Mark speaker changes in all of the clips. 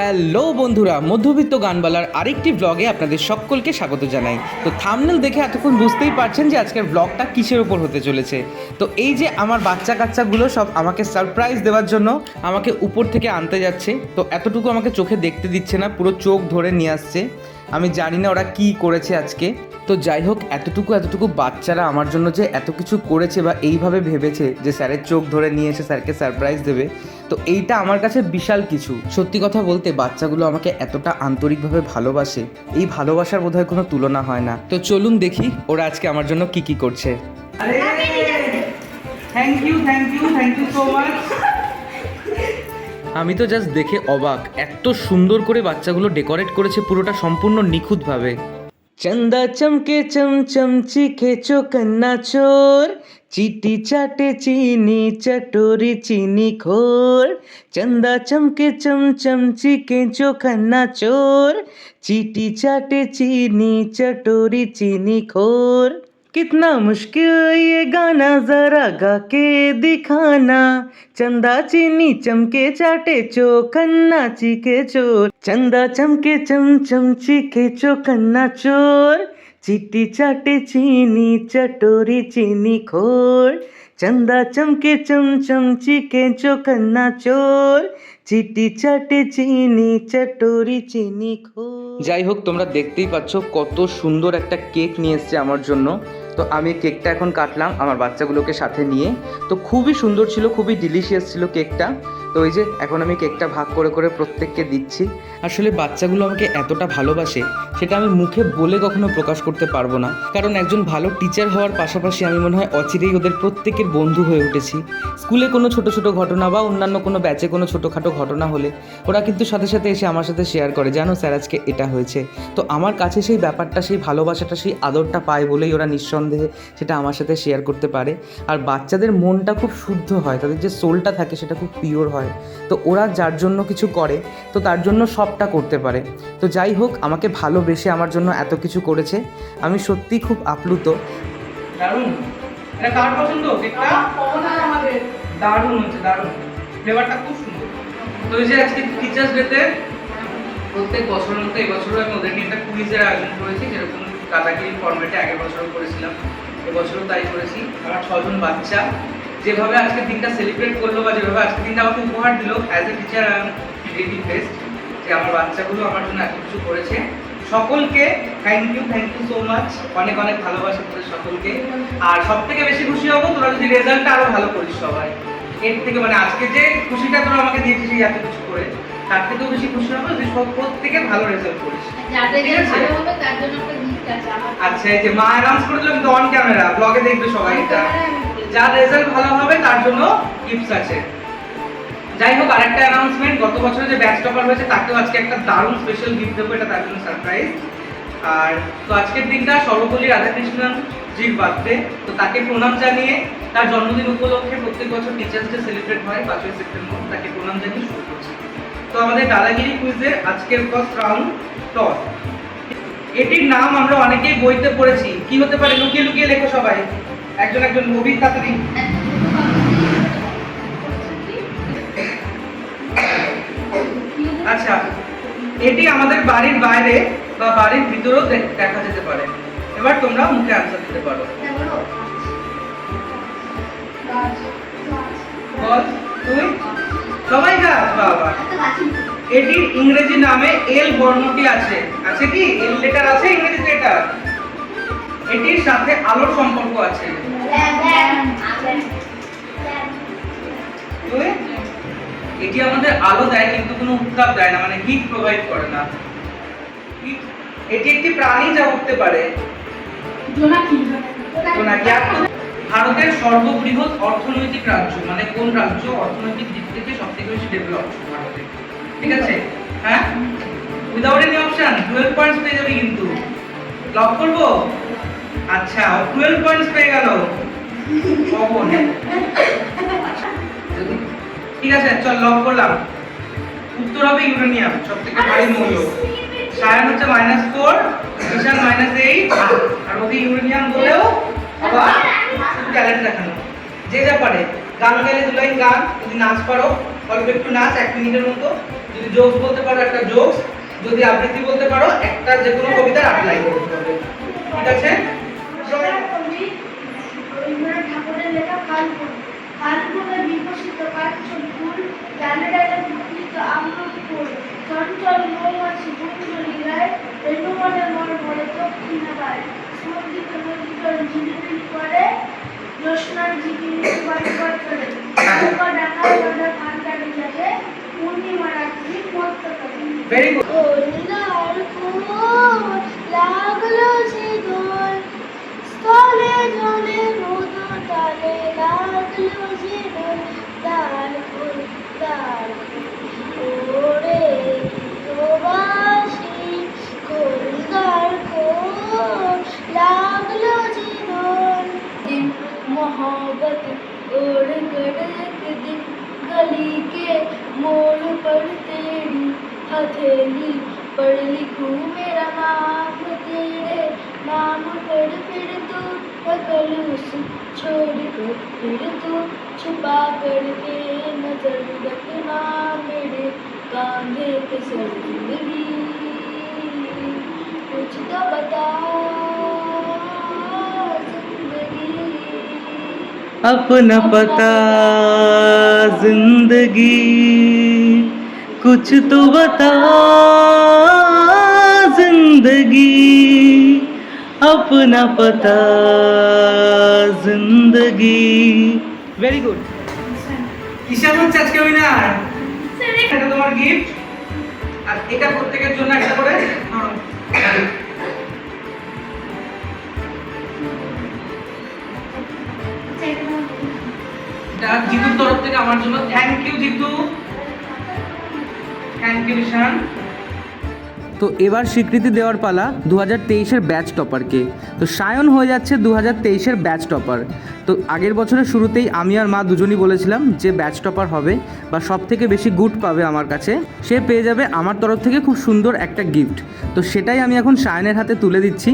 Speaker 1: Hello বন্ধুরা, মধ্যবিত্ত গানবালার আরেকটি ব্লগে আপনাদের সকলকে স্বাগত জানাই। তো থামনেল দেখে এতক্ষণ বুঝতেই পারছেন যে আজকের ব্লগটা কিসের ওপর হতে চলেছে। তো এই যে আমার বাচ্চা কাচ্চাগুলো সব আমাকে সারপ্রাইজ দেওয়ার জন্য আমাকে উপর থেকে আনতে যাচ্ছে, তো এতটুকু আমাকে চোখে দেখতে দিচ্ছে না, পুরো চোখ ধরে নিয়ে আসছে। আমি জানি না ওরা কি করেছে আজকে। তো যাই হোক, এতটুকু এতটুকু বাচ্চারা আমার জন্য যে এত কিছু করেছে বা এইভাবে ভেবেছে যে স্যারের চোখ ধরে নিয়ে এসে স্যারকে সারপ্রাইজ দেবে, তো এইটা আমার কাছে বিশাল কিছু। সত্যি কথা বলতে বাচ্চাগুলো আমাকে এতটা আন্তরিকভাবে ভালোবাসে। এই ভালোবাসার বোধহয় কোনো তুলনা হয় না। তো চলুন দেখি ওরা আজকে আমার জন্য কি কি করছে। Thank you thank you thank you so much আমি তো জাস্ট দেখে অবাক। এত সুন্দর করে বাচ্চাগুলো ডেকোরেট করেছে, পুরোটা সম্পূর্ণ নিখুঁতভাবে। চন্দা চমকে চমচমচি খেচো কন্না চোর, চিটি চাটে চিনি চটোরি চিনি খোর। চন্দা চমকে চমচমচি খেচো কন্না চোর, চিটি চাটে চিনি চটোরি চিনি খোর। कितना मुश्किल ये गाना जरा गा के दिखाना चंदा चीनी चमके चाटे चोखन्ना चीके चोर चंदा चमके चम चम चीखे चोखन्ना चोर चिट्टी चाटे चीनी चटोरी चीनी खोर चंदा चमके चम चम चीखे चोखन्ना चोर চিটি চাটে চিনি চটোরি চিনি খো যাই হোক তোমরা দেখতেই পাচ্ছ কত সুন্দর একটা কেক নিয়ে এসছে আমার জন্য তো আমি কেকটা এখন কাটলাম আমার বাচ্চাগুলোকে সাথে নিয়ে। তো খুবই সুন্দর ছিল, খুবই ডিলিশিয়াস ছিল কেকটা। তো ওই যে এখন আমি কেকটা ভাগ করে করে প্রত্যেককে দিচ্ছি। আসলে বাচ্চাগুলো আমাকে এতটা ভালোবাসে, সেটা আমি মুখে বলে কখনো প্রকাশ করতে পারব না। কারণ একজন ভালো টিচার হওয়ার পাশাপাশি আমি মনে হয় অচিরেই ওদের প্রত্যেকের বন্ধু হয়ে উঠেছি। স্কুলে কোনো ছোট ছোট ঘটনা বা অন্যান্য কোনো ব্যাচে কোনো ছোটোখাটো ঘটনা হলে ওরা কিন্তু সাথে সাথে এসে আমার সাথে শেয়ার করে, জানো স্যার আজকে এটা হয়েছে। তো আমার কাছে সেই ব্যাপারটা, সেই ভালোবাসাটা, সেই আদরটা পায় বলেই ওরা নিঃসন্দেহে সেটা আমার সাথে শেয়ার করতে পারে। আর বাচ্চাদের মনটা খুব শুদ্ধ হয়, তাদের যে সোলটা থাকে সেটা খুব পিওর হয়। তো ওরা যার জন্য কিছু করে তো তার জন্য সবটা করতে পারে। তো যাই হোক আমাকে ভালোবেসে আমার জন্য এত কিছু করেছে। আমি সত্যিই খুব আপ্লুত। দারুণ। এটা কার পছন্দ? কেকটা? দারুণ হচ্ছে দারুণ। ফ্লেভারটা খুব সুন্দর। তো এই যে আজকে টিচার্স ডেতে প্রত্যেক বছরের মতো এবছরও আমি ওদের নিয়ে একটা কুইজের আয়োজন করেছি যেরকম কাদাগিরি ফর্মেটে আগের বছরও করেছিলাম এবছরও তাই করেছি। আমার ছজন বাচ্চা। যেভাবে আজকে দিনটা সেলিব্রেট করল বা যেভাবে আজকে দিনটা আমাকে উপহার দিল as a teacher I am really best যে আমার বাচ্চাগুলো আমার জন্য এত কিছু করেছে। সকলকে thank you thank you so much অনেক অনেক ভালোবাসা তোদের সকলকে। আর সব থেকে বেশি খুশি হব তোরা যদি রেজাল্টটা আরও ভালো করিস সবাই। এর থেকে মানে আজকে যে খুশিটা তোরা আমাকে দিয়েছিস এত কিছু করে তার থেকেও বেশি খুশি হব যে সব প্রত্যেকে ভালো রেজাল্ট করিস। আচ্ছা এই যে মা অ্যানাউন্স করে কিন্তু অন ক্যামেরা ব্লগে দেখবে সবাই এটা। যার রেজাল্ট ভালো হবে, তার জন্য গিফটস আছে। যাই হোক, আরেকটা অ্যানাউন্সমেন্ট গত বছরে যে ব্যাচ টপার হয়েছে, তাকেও আজকে একটা দারুণ স্পেশাল গিফট দেবো, এটা তার জন্য সারপ্রাইজ আর তো আজকের দিনটা সর্বপল্লী রাধাকৃষ্ণন জির বার্থডে তো তাকে প্রণাম জানিয়ে তার জন্মদিন উপলক্ষে প্রত্যেক বছর টিচার্স ডে সেলিব্রেট হয়, পাঁচই সেপ্টেম্বর। তাকে প্রণাম জানিয়ে শুরু করছি। তো আমাদের দাদাগিরি কুইজের আজকের ফার্স্ট রাউন্ড টস এটির নাম আমরা অনেকেই বইতে পড়েছি। কি হতে পারে? লুকিয়ে লুকিয়ে লেখো সবাই। একজন একজন মুভি তাড়াতাড়ি আচ্ছা এটি আমাদের বাড়ির বাইরে বা বাড়ির ভিতরেও দেখা যেতে পারে। এবার তোমরা মুখে আনসার দিতে পারো। সবাই গাছ বাবা। এটির ইংরেজি নামে এল বর্ণটি আছে। আছে কি? এল লেটার আছে ইংরেজি লেটার এটির সাথে আলোর সম্পর্ক আছে। এটি আমাদের আলো দেয়, কিন্তু কোনো উত্তাপ দেয় না মানে হিট প্রোভাইড করে না। এটি একটি প্রাণী যা উঠতে পারে। ভারতের সর্ববৃহৎ অর্থনৈতিক রাজ্য মানে কোন রাজ্য অর্থনৈতিক দিক থেকে সব থেকে বেশি ডেভেলপ ভারতে। ঠিক আছে? হ্যাঁ? Without any option twelve points পেয়ে যাবে কিন্তু। লক করব? আচ্ছা টুয়েলভ পয়েন্টস পেয়ে গেল। কখন? ঠিক আছে চল লক করলাম। উত্তর হবে ইউরেনিয়াম সব থেকে ভারী মৌল সায়ান হচ্ছে মাইনাস ফোর মিশন মাইনাস এইট আর ওকে ইউরেনিয়াম বলেও আবার ট্যালেন্ট দেখানো। যে যা পারে গান গাইলে দু লাইন গান যদি নাচ পারো অল্প একটু নাচ এক মিনিটের মতো। যদি জোকস বলতে পারো একটা জোকস যদি আবৃত্তি বলতে পারো একটা যে কোনো কবিতার আট লাইন বলতে হবে। ঠিক আছে?
Speaker 2: ঠাকুরের লেখা কালপুর কালপুরে বিকশিত কাঞ্চন ফুল ডালে ডালে বিকশিত আমরুদ ফুল চঞ্চল মৌমাছি গুঞ্জলি গায় রেণুমনে মন ভরে দক্ষিণা গায় স্পন্দিত নদী জল ঝিলিমিলি করে জ্যোৎস্নার ঝিকিমিকি বাড়ি বাড়ি করে নৌকা ডাকা বাঁধা কাটে যাবে পূর্ণিমা রাত্রি মত্ত কল্যাণ কোল লাগল। हथेली पर लिखूं मेरा नाम तेरे नाम पर फिर तू बकलूस छोड़ कर फिर तू छुपा कर के नज़र रखना मेरे कांधे पे सर ज़िंदगी। कुछ तो बता
Speaker 1: अपना पता ज़िंदगी। कुछ तो बता जिंदगी अपना पता जिंदगी ভেরি গুড কিসের হচ্ছে আজকে উইনার এটা তোমার গিফট আর এটা প্রত্যেকের জন্য একটা করে ধরো। এটা জিতুর তরফ থেকে আমার জন্য থ্যাংক ইউ জিতু তো এবার স্বীকৃতি দেওয়ার পালা দু হাজার তেইশের ব্যাচ টপারকে তো সায়ন হয়ে যাচ্ছে দু হাজার তেইশের ব্যাচ টপার তো আগের বছরের শুরুতেই আমি আর মা দুজনই বলেছিলাম যে ব্যাচ টপার হবে বা সব থেকে বেশি গুড পাবে আমার কাছে। সে পেয়ে যাবে আমার তরফ থেকে খুব সুন্দর একটা গিফট তো সেটাই আমি এখন সায়নের হাতে তুলে দিচ্ছি।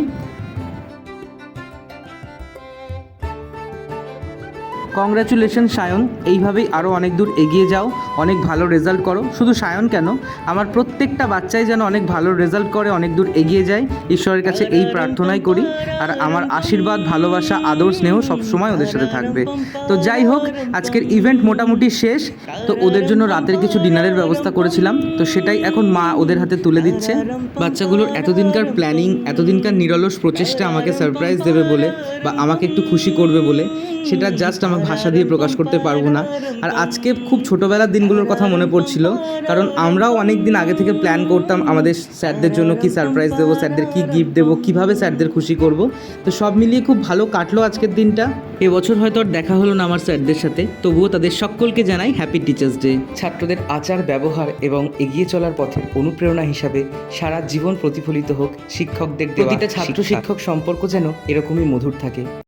Speaker 1: কংগ্রাচুলেশন সায়ন। এইভাবেই আরও অনেক দূর এগিয়ে যাও। অনেক ভালো রেজাল্ট করো। শুধু সায়ন কেন? আমার প্রত্যেকটা বাচ্চাই যেন অনেক ভালো রেজাল্ট করে, অনেক দূর এগিয়ে যায়। ঈশ্বরের কাছে এই প্রার্থনাই করি। আর আমার আশীর্বাদ, ভালোবাসা, আদর, স্নেহ সবসময় ওদের সাথে থাকবে। তো যাই হোক, আজকের ইভেন্ট মোটামুটি শেষ। তো ওদের জন্য রাতের কিছু ডিনারের ব্যবস্থা করেছিলাম। তো সেটাই এখন মা ওদের হাতে তুলে দিচ্ছে। বাচ্চাগুলোর এতদিনকার প্ল্যানিং এতদিনকার নিরলস প্রচেষ্টা আমাকে সারপ্রাইজ দেবে বলে বা আমাকে একটু খুশি করবে বলে, সেটা জাস্ট আমার ভাষা দিয়ে প্রকাশ করতে পারব না। আর আজকে খুব ছোটোবেলার দিনগুলোর কথা মনে পড়ছিল। কারণ আমরাও অনেক দিন আগে থেকে প্ল্যান করতাম আমাদের স্যারদের জন্য কি সারপ্রাইজ দেবো স্যারদের কি গিফট দেবো কীভাবে স্যারদের খুশি করব। তো সব মিলিয়ে খুব ভালো কাটলো আজকের দিনটা। এবছর হয়তো আর দেখা হলো না আমার স্যারদের সাথে। তবুও তাদের সকলকে জানাই হ্যাপি টিচার্স ডে ছাত্রদের আচার ব্যবহার এবং এগিয়ে চলার পথের অনুপ্রেরণা হিসাবে সারা জীবন প্রতিফলিত হোক শিক্ষকদের প্রতিটা ছাত্র শিক্ষক সম্পর্ক যেন এরকমই মধুর থাকে।